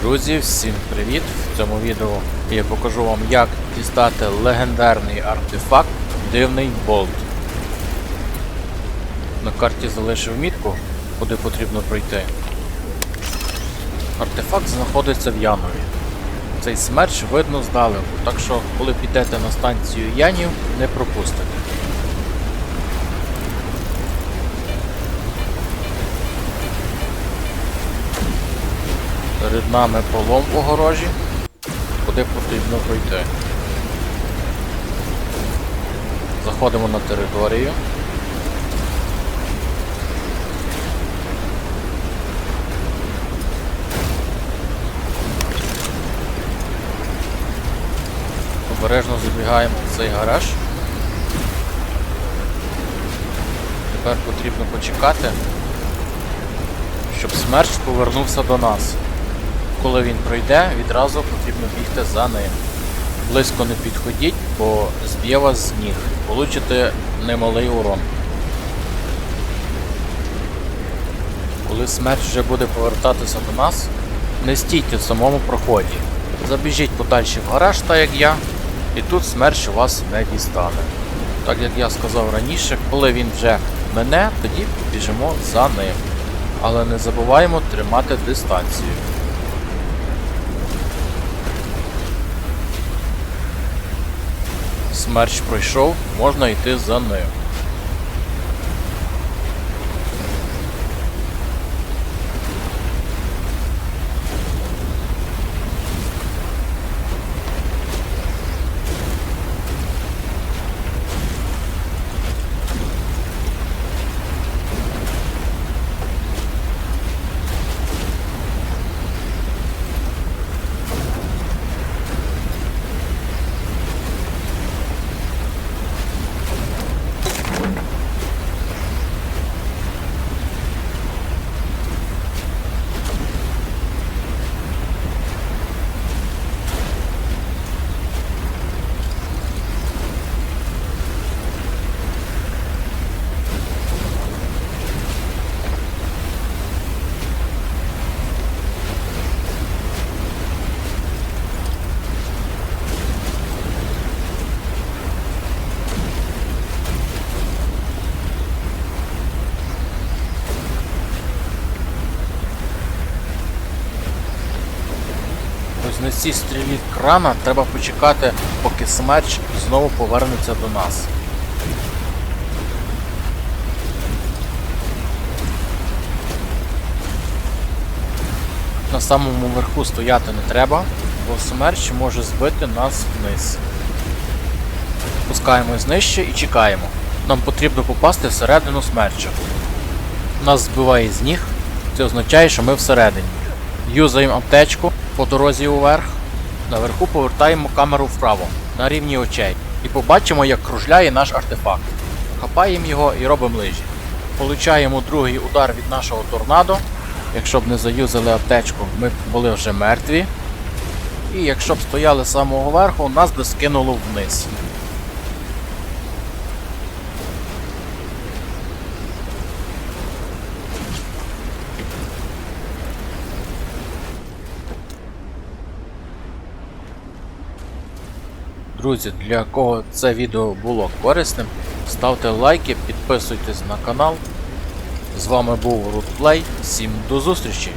Друзі, всім привіт! В цьому відео я покажу вам, як дістати легендарний артефакт Дивний болт. На карті залишив мітку, куди потрібно пройти. Артефакт знаходиться в Янові. Цей смерч видно здалеку, так що коли підете на станцію Янів, не пропустите. Перед нами полом в огорожі, куди потрібно пройти. Заходимо на територію. Обережно забігаємо в цей гараж. Тепер потрібно почекати, щоб смерч повернувся до нас. Коли він пройде, відразу потрібно бігти за ним. Близько не підходіть, бо зб'є вас з ніг. Получите немалий урон. Коли смерть вже буде повертатися до нас, не стійте в самому проході. Забіжіть подальше в гараж, так як я, і тут смерч вас не дістане. Так як я сказав раніше, коли він вже мене, тоді біжимо за ним. Але не забуваємо тримати дистанцію. Смерч пройшов, можна йти за ним. На цій стрілі крана треба почекати, поки смерч знову повернеться до нас. На самому верху стояти не треба, бо смерч може збити нас вниз. Спускаємось нижче і чекаємо. Нам потрібно попасти всередину смерча. Нас збиває з ніг, це означає, що ми всередині. Юзаємо аптечку по дорозі уверх. Наверху повертаємо камеру вправо на рівні очей. І побачимо, як кружляє наш артефакт. Хапаємо його і робимо лижі. Получаємо другий удар від нашого торнадо. Якщо б не заюзали аптечку, ми б були вже мертві. І якщо б стояли з самого верху, нас би скинуло вниз. Друзі, для кого це відео було корисним, ставте лайки, підписуйтесь на канал. З вами був Рутплей. Всім до зустрічі!